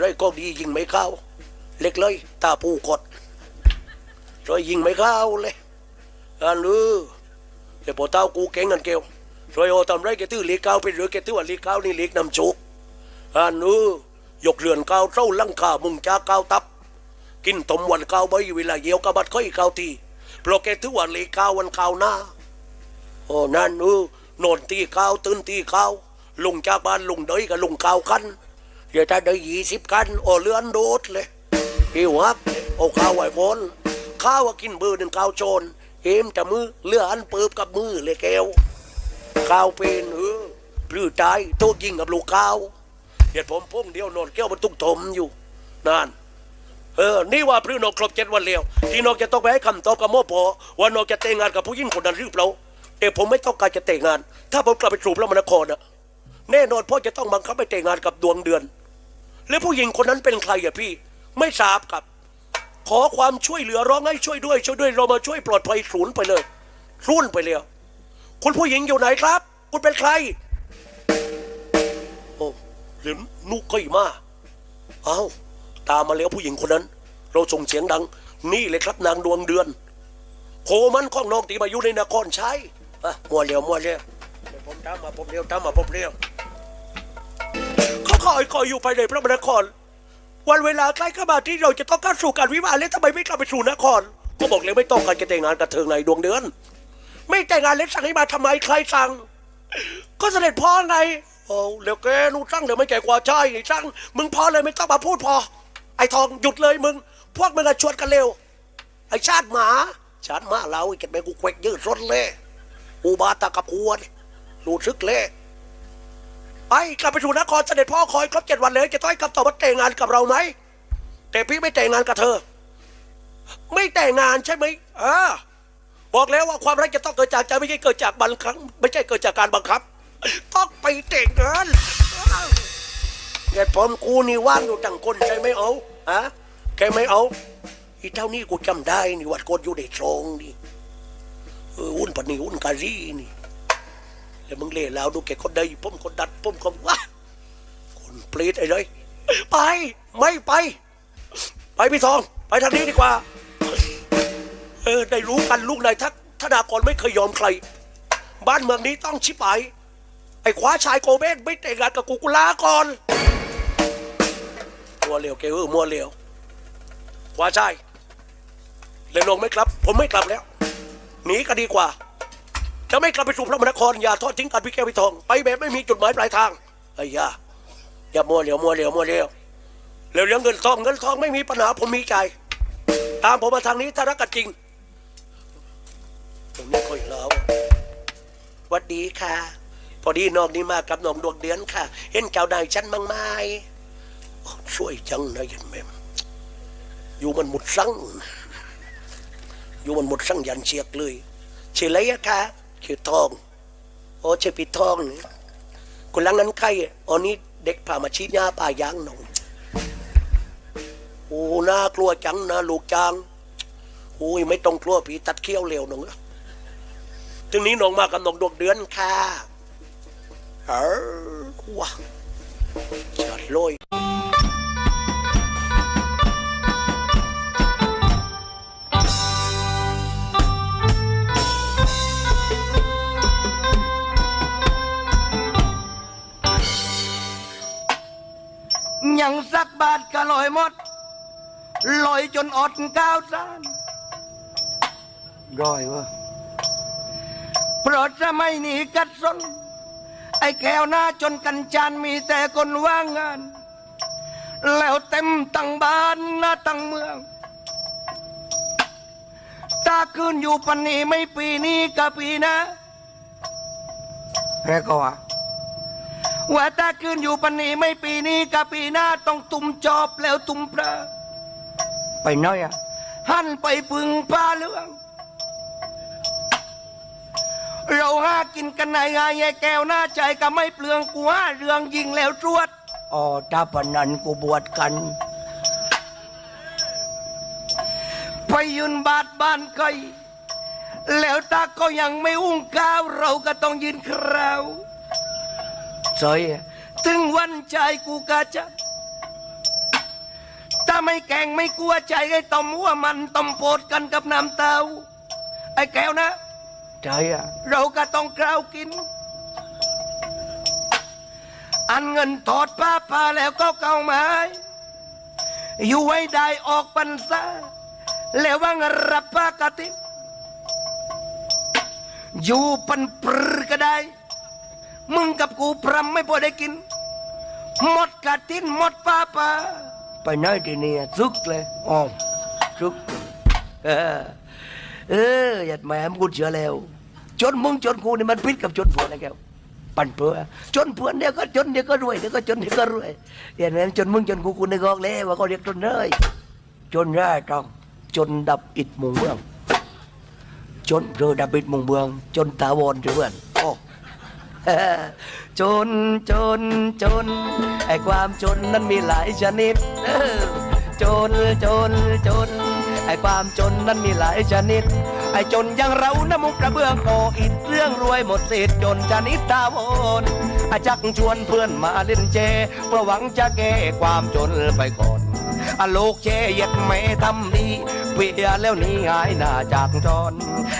ไรก็ดียิงไม่เข้า เล็กเลยตาปูกดรอยยิงไม่เข้าเลยอันนู้เดี๋ยวพอเต้ากูเก่งกันเกลียวรอยโอทำไรแกตื้อลีกเก้าไปหรือแกตื้อว่าลีกเก้านี่ลีกนำโชกอันนู้ยกเรือนเก้าเจ้าลังคามุงจ้าเก้าตับ กินตมวันเก้าใบเวลาเยี่ยวกระบัดค่อยเก้าทีเพราะแกถือว่าลีกเก้าวันเก้าหน้าโอ้นั่นเออนอนตีเข้าตื่นตีเข้าวลงจากบ้านลงเดยกับลงเข้าวกัน เดี๋ยวถ้าได้ยี่สิบกันโอ้เลือนโดดเลยหิวฮักโอ้ข้าวไหวฝนข้าวกินเบอร์หนึ่งข้าวโจรเอ็มแต่มือเลืออันเปิบกับมือเลยแก้วข้าวเป็นเออปลื้อตายโต๊ะยิงกับลูกข้าวเดี๋ยวผมพุ่งเดียวนอนแก้วมันตุ้งถมอยู่นั่นเออ นี่ว่าพรื้นกครบเจ็ดวันแล้ว ที่นกจะต้องไปให้คำตอบกับโมโปว่านกจะแต่งงานกับผู้หญิงคนนั้นหรือเปล่าแต่ผมไม่ต้องการจะแต่งงาน ถ้าผมกลับไปสู่พระมนครนะแน่นอนพ่อจะต้องบังคับให้แต่งงานกับดวงเดือน แล้วผู้หญิงคนนั้นเป็นใครอะพี่ ไม่ทราบครับ ขอความช่วยเหลือร้องให้ช่วยด้วย ช่วยด้วยเรามาช่วยปลอดภัยศูนย์ไปเลยศูนไปแล้วคุณผู้หญิงอยู่ไหนครับ คุณเป็นใคร โอ้เดี๋ยวนุกก็อีมาเอ้าตามมาแล้วผู้หญิงคนนั้น เราส่งเสียงดัง นี่เลยครับนางดวงเดือนโคมันข้องน้องตีมาอยู่ในนครใช้อ่มัวเร็วมัวเร็วเดี๋ยผมตามมาผมเร็วตามมาผมเร็ว ขาคอยคอยอยู่ภายในพระนคร วันเวลาใกล้เข้ามาที่เราจะต้องการสู่การวิวาห์แล้วทำไมไม่กลับไปสู่นคร ก็บอกเลยไม่ต้องการจะแต่งงานกับเธอในดวงเดือน ไม่แต่งงานแล้วสั่งให้มาทำไมใครสั่ง ก็เสด็จพ่อไงโอ้เดี๋ยวแกนูสั่งเดี๋ยวไม่แก่กว่าใช่ไอ้สั่งมึงพอเลยไม่ต้องมาพูดพอ ไอ้ทองหยุดเลยมึง พวกมึงอะชวนกันเร็ว ไอ้ชาติหมาชาติหมาเราไอ้แกแม่กูแควกยืดรถเล่อุบาตะกับควรรู้ซึกเล่ ไปกลับไปสู่นครเสด็จพ่อคอยครบเจ็ดวันเลยจะต้องให้คำตอบว่าแต่งงานกับเราไหมแต่พี่ไม่แต่งงานกับเธอ ไม่แต่งงานใช่ไหมเออบอกแล้วว่าความรักจะต้องเกิดจากใจไม่ใช่เกิดจากบังคับไม่ใช่เกิดจากการบังคับ ต้องไปแต่งงานเหตุผมกูนี่ว่างอยู่ตั้งคนใช่ไหมเอาฮะแกไม่เอาอีเท่านี้กูจำได้นี่วัดกดอยู่ในตรงนี่เอออุ่นปนี่อุ่นกาลีนี่ แล้วมึงเล่แล้วดูแกคนใดผมคนดัดผมคนวะคนเปรตไอ้เลยไปไม่ไป ไปพี่ทอง ไปทางนี้ดีกว่า เออได้รู้กันลูกนายทักธนากรไม่เคยยอมใคร บ้านเมืองนี้ต้องชิบหายไอ้คว้าชายโกเบนไม่แต่งงานกับกูกูลาก่อนมัวเร็วเกเออมัวเร็วคว้าชายเลยลงไม่กลับ ผมไม่กลับแล้วหนีก็ดีกว่า จะไม่กลับไปสู่พระมนครอย่าทอดทิ้งกันพี่แก้วพี่ทองไปแบบไม่มีจุดหมายปลายทางไอ้ยาอย่ามัวเร็วมัวเร็วมัวเร็วเร็วเรื่องเงินทองเงินทองไม่มีปัญหาผมมีใจ ตามผมมาทางนี้ถ้ารักกันจริงผมไม่ค่อยแล้วหวัดดีค่ะ พอดีน้องนี่มากับน้องดวงเดือนค่ะ เห็นเจ้านายฉันบ้างไหมโอ้ช่วยจังนะยันแม่มอยู่มันหมดสั่งอยู่มันหมดสั่งยันเชียกเลยชื่ออะไรอะคะ ชื่อทองโอ้ชื่อปีทองนี่คนหลังนั้นใครอะอ๋อนี่เด็กพามาชี้หน้าป่ายางหนองโอ้น่ากลัวจังนะลูกจางโอ้ยไม่ต้องกลัวผีตัดเขี้ยวเร็วหนองถึงนี้หนองมากับหนองดวงเดือนค่ะเออว้าจัดเลย ยังสักบาทก็ลอยหมดลอยจนอดก้าวสานร้อยวะเพราะจะไม่หนีกัดสนไอ้แก้วหน้าจนกันจานมีแต่คนว่างงาน แล้วเต็มตั้งบ้านหน้าตั้งเมือง ตาคืนอยู่ปันนี้ไม่ปีนี้ก็ปีหนะแรกก็ว่า ว่าถ้าคืนอยู่ปันนี้ไม่ปีนี้กับปีหน้าต้องตุ่มจอบแล้วตุ่มพระไปน้อยอะหันไปพึงปลาเรื่อง เราห้ากินกันไหนไงไอ้แก้วหน้าใจก็ไม่เปลืองกูห้าเรื่องยิงแล้วตรวจอ๋อถ้าปนนันกูบวชกัน ไปยืนบาดบ้านไกลแล้วตาก็ยังไม่อุ้งก้าวเราก็ต้องยืนคราว ซอยถึงวันใจกูกะจะไม่แกงไม่กลัวใจไอ้ต้มหัวมันต้มโปดกันกับน้ำเต้าไอ้แก้วนะใจอะเราก็ต้องกล้าวกิน อันเงินทอดป้าปาแล้วก็เก่าไม้อยู่ไว้ได้ออกปันซาแล้วว่างรับปากติอยู่ปันปรก็ได้ มึงกับกูพรำไม่พอได้กิน หมดกะตินหมดป้าปาไปไหนทีเนี้ซึกเลยอ๋อซึกเออเออหยัดแหมมกูเชื่อแล้ว จนมึงจนกูนี่มันพิษกับจนผัวนะแกวปั่นเพื่อจนผัวเดี๋ยวก็จนเดี๋ยวก็รวยเดี๋ยวก็จนเดี๋ยวก็รวยอย่างนั้นจนมึงจนกูกูนึกออกแล้วว่าเขาเรียกจนเลยจนได้ต้องจนดับอิดมุงเมืองจนเรือดับอิดมุงเมือง จนตาวรเพื่อน จนจนจนไอ้ความจนนั้นมีหลายชนิดจนจนจนไอ้ความจนนั้นมีหลายชนิด ไอ้จนอย่างเรานะมุกกระเบื้องก่ออิฐเรื่องรวยหมดสิทธิ์จนชนิดตาวนอาจักชวนเพื่อนมาเล่นเจเพื่อหวังจะแก้ความจนไปก่อนอโลกเจเย็ดไม่ทำดีเพียแล้วหนี้หายหน้าจากจน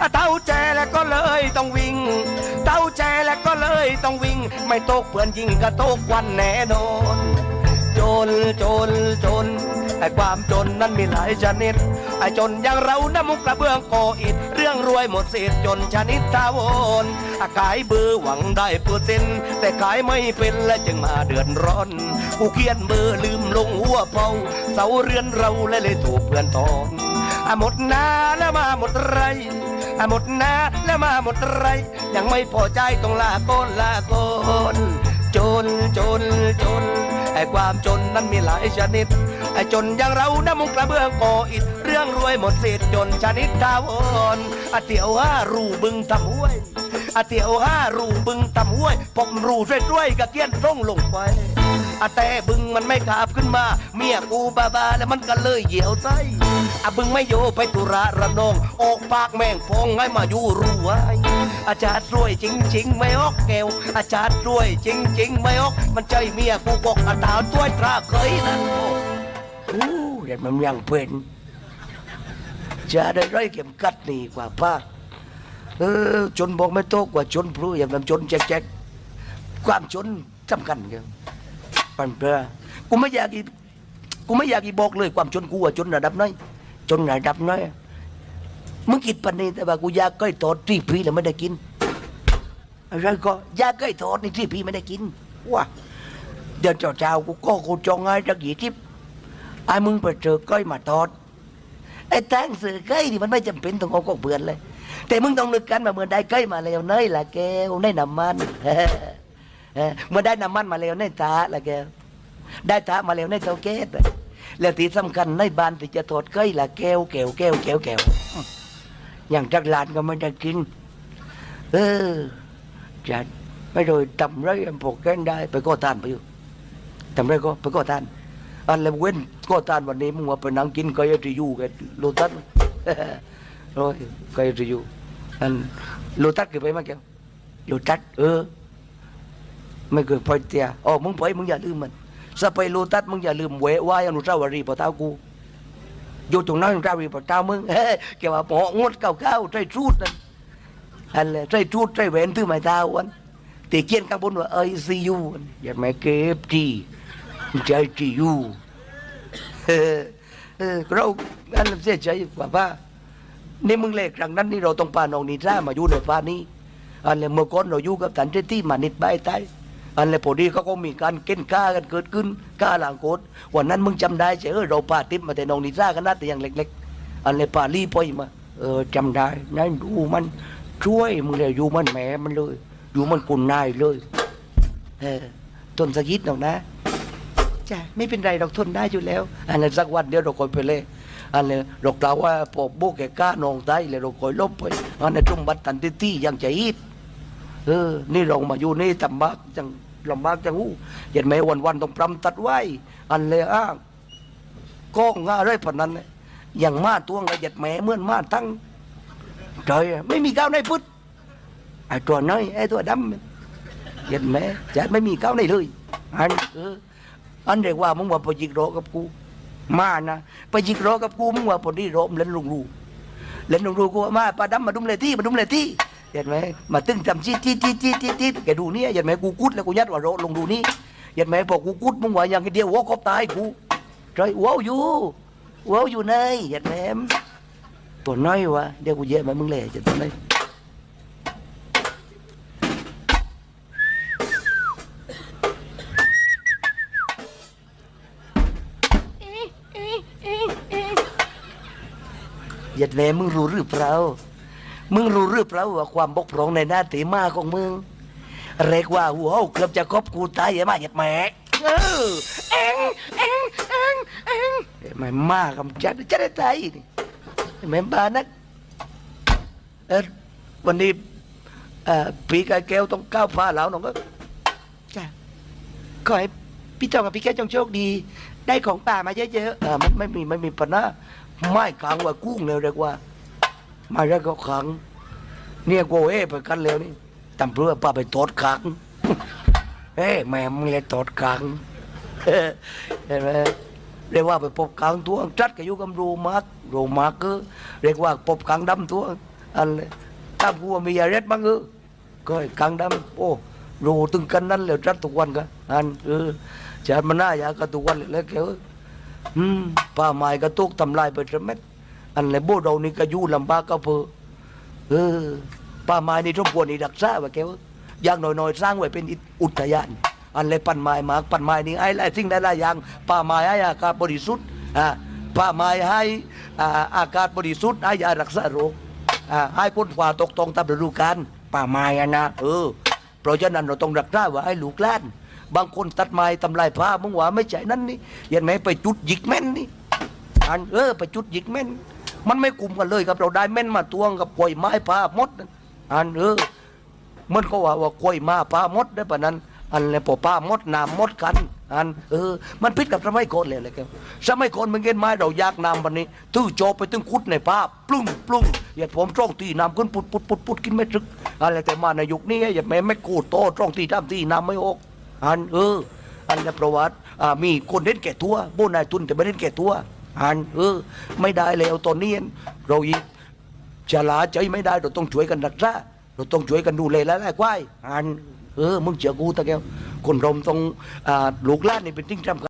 อเต้าแจแล้วก็เลยต้องวิ่ง เลยต้องวิ่ง ไม่ตกเพื่อนยิงก็ตกควันแน่นอนจนจนจนไอ้ความจนนั้นมีหลายชนิดไอ้จนอย่างเรานะมุกกระเบื้องก่ออิฐเรื่องรวยหมดสิทธิ์จนชนิดตาวนอาขายเบือหวังได้เปอร์เซ็นต์แต่ขายไม่เป็นและจึงมาเดือดร้อน กูเขียนเบอร์ลืมลงหัวเผาเสาเรือนเราและเลยถูกเพื่อนทองหมดนาแล้วมาหมดไร อะหมดหน้าแล้วมาหมดไร ยังไม่พอใจต้องลาโกนลาโกนจนจนจนไอ้ความจนนั้นมีหลายชนิดไอ้จนอย่างเรานะมุงกระเบื้องก่ออิฐเรื่องรวยหมดสิทธิ์จนชนิดดาวอนอาเตียวห้ารูบึงทำห้วยอาเตียวห้ารูบึงทำห้วยผมรูช่วยๆกะเกี้ยนร่องลงไป อาแต่บึงมันไม่ขาบขึ้นมา เมียกูบาบาแล้วมันก็เลยเหี่ยวไส้อาบึงไม่โยไปตุระระนอง ออกปากแม่งพองให้มาอยู่รู้ไว้อาจารย์รวยจริง ๆ ไม่ออกแก้วอาจารย์รวยจริง ๆ ไม่ออก มันใจเมียกูกอกอาตาตัวตราเคยนั่นโอ้เด็ดมันยังเป็นจะได้ร้อยเข็มกัดนี่กว่าป้าเออจนบอกไม่โตกว่าจนพลุอย่างนั้นจนแจ๊กๆความจนสำคัญกัน ปันเปล่ากูไม่อยากอีกูไม่อยากอีบอกเลยความจนกูว่าจนระดับไหนจนระดับไหนมึงคิดปันนี้แต่ว่ากูอยากก้อยตอดที่พี่แล้วไม่ได้กินอะไรก็ยาใกล้ทอดนี่ที่พี่ไม่ได้กินว้าเดี๋ยวเจ้าๆกูก็กูจองไอ้จักยี่ทิพไอ้มึงไปเจอก้อยมาทอดไอ้แตงเสือใกล้นี่มันไม่จำเป็นต้องเอาก็เบือนเลย แต่มึงต้องนึกกันมาเมื่อได้ใกล้มาแล้วเนยละแกวในน้ำมัน เมื่อได้น้ำมันมาแล้วในตาละแกวได้ตามาแล้วในเตาแก๊สแล้วที่สำคัญในบ้านที่จะทอดใกล้ละแก้วแก้วแก้วแก้วแก้วอย่างจักรลานก็ไม่ได้กิน เออ dạ bây rồi tầm đấy em phục cái đây phải có tàn phải không tầm đấy có phải có tàn anh làm quên có tàn วันนี้มึงว่าไปนั่งกินไก่รียูกันโลตัส rồi ไก่รียูอันโลตัสเคยไปมั้ยแกโลตัสเออ ไม่เคยไปเตียอ๋อมึงไปมึงอย่าลืมมันถ้าไปโลตัสมึงอย่าลืมแวไวอนุสาวรีย์พ่อเท้ากูอยู่ตรงนั้นอนุสาวรีย์พ่อเท้ามึงเฮ้ยแกว่าหมองดเก่าๆใจ truth นั่นอันเลยใส่ชุดใส่แหวนถือไม้เท้าวันตีเกียนข้างบนว่าเอ้ยซียูอย่าไม่เก็บจีใจจียูเออเออเราอันนั้นเสียใจกว่าว่านี่มึงเล็กครั้งนั้นนี่เราต้องพาน้องนิซ่ามาอยู่ในฟ้านี้อันเลยเมื่อก่อนเราอยู่กับตันเจที่มานิดใบใต้ อันเลยพอดีเขาก็มีการเก้นก้ากันเกิดขึ้นก้าหลังโคตรวันนั้นมึงจำได้ใช่เออเราพาทิปมาแต่นองนิซ่ากันนะแต่ยังเล็ก ๆ อันเลยพาลีไปมาเออจำได้นั่นดูมันช่วยมึงเลยอยู่มันแหมมันเลย อยู่มันกุนนายเลยเออทนสักยิดหรอกนะจ้ะไม่เป็นไรเราทนได้อยู่แล้ว อันนั้นสักวันเดียวเราคอยไปเลยอันนี้เรากล่าวว่าปอบโบกแกก้านองไตเลยเราคอยลบไปอันนี้นจุ่มบัตรตันติตี้ยังใจอิดเออ นี่เรามาอยู่นี่ตำบักจัง ลำบากจังหูเห็นไหมวันวันๆต้องปรำตัดไว้ อันเลยอ้างก้องง่าอะไรปนนั้นเนี่ยอย่างมาตัวงละเอียดแหม่เมื่อนมาตั้ง trời ơi, mấy mì cao này phút à trò nói ai tôi đâm giật mẹ chả mấy mì cao này lười anh ừ. anh để qua muốn vào việc đó gặp cô มานะไปยิกรอกับกูมึงว่าพอดีรอมเล่นลุงรูเล่นลุงรูกูว่ามาปลาดำมาดุมเลยที่มาดุมเลยที่ เห็นไหมมาตึงจำจี้จี้จี้จี้จี้จี้แกดูเนี่ยเห็นไหมกูกุดแล้วกูยัดว่าโรลงดูนี่เห็นไหมพอกกูกุดมึงว่าอย่างเดียวหัวกบตายกูใจว้าวอยู่ว้าวอยู่ในเห็นไหมตัวน้อยวะเดี๋ยวกูเยอะไหมมึงเลยจะตัวน้อยเหยัดแหม่มึงรู้หรือเปล่า มึงรู้หรือเปล่าว่าความบกพร่องในหน้าตีมาของมึง เรียกว่าหัวเอาเกือบจะครบกูตายอย่ามาเหยัดแหม่เออเอ็งเอ็งเอ็งเอ็งเอ้ยไม่มากำจัดจะได้ตายนี่แม่บ้านักเออวันนี้เอ่อปีกายแก้วต้องก้าวฟ้าแล้วน้องก็จ้ะขอให้พี่จองกับพี่แก้วจงโชคดี ได้ของป่ามาเยอะๆเออมันไม่มีไม่มีปัญหาไม่ขังว่ากุ้งเลยเรียกว่า ไม่ได้ก็ขัง เนี่ยกูเอ้ไปกันแล้วนี่ตำรวจป้าไปตดขังเอ้แม่มึงเลยตดขังเห็นไหมเรียกว่าไปพบขังตัวจัดกับอยู่กับรูมักรูมักก็เรียกว่าพบขังดำตัวอันเลยถ้ากูว่ามียาเร็ดบ้างเออก็ขังดำโอ้รูตึงกันนั้นเลยจัดทุกวันกันอันเออจัดมันน่าอยากกันทุกวันเลยแล้วแกเอ้ยอืมป้าไม้ก็ตุกทำลายไปจะเม็ด อันเลยโบเรานี่ก็อยู่ลำบากก็เพอเออป่าไม้นี่ทบกวนนี่ดักซ่าว่าแกวอย่างน้อยๆสร้างไว้เป็นอุทยาน อันเลยปันไม้หมากปันไม้นี่ไอ้ไอ้สิ่งหลายอย่าง ป่าไม้ให้อากาศบริสุทธิ์อ่าป่าไม้ให้อ่าอากาศบริสุทธิ์ให้ยารักษาโรคอ่าให้พ้นฝ่าตกตรงตามฤดูกาลป่าไม้อะนะเออเพราะฉะนั้นเราต้องรักษาไว่าให้ลูกหลานบางคนตัดไม้ทำลายผ้ามึงว่าไม่ใช่นั่นนี่เห็นไหมไปจุดหยิกแม่นนี่อันเออไปจุดหยิกแม่น มันไม่กลุ่มกันเลยครับ เราได้แม่นมาตวงกับกล้วยไม้พามดนั่นอันเออมันก็ว่าว่ากล้วยมาพามดได้ปะนั้น อันเลยพอพามดนามมดกัน อันเออ มันพิษกับสมัยก่อนเลยเลยครับสมัยก่อนมึงเห็นไม้เรายากนำวันนี้ตื้อโจไปตึงคุดในผ้าปลุ้งปลุ้งอย่าผมจ้องตีน้ำขึ้นปุดปุดปุดปุดกินไม่ถึกอะไรแต่มาในยุคนี้อย่าแม่ไม่กูโตจ้องตีทำตีน้ำไม่ออกอันเออ อันในประวัติมีคนเล่นแก่ตัวโบนายทุนแต่ไม่เล่นแก่ตัว อันเออไม่ได้แล้วตอนนี้เราอีจะลาใจไม่ได้เราต้องช่วยกันรักษาเราต้องช่วยกันดูแลและแลกไว้อันเออมึงเจอกูตะแก้วคนรมต้องอลูกล้านนี่เป็นทิ้งจำ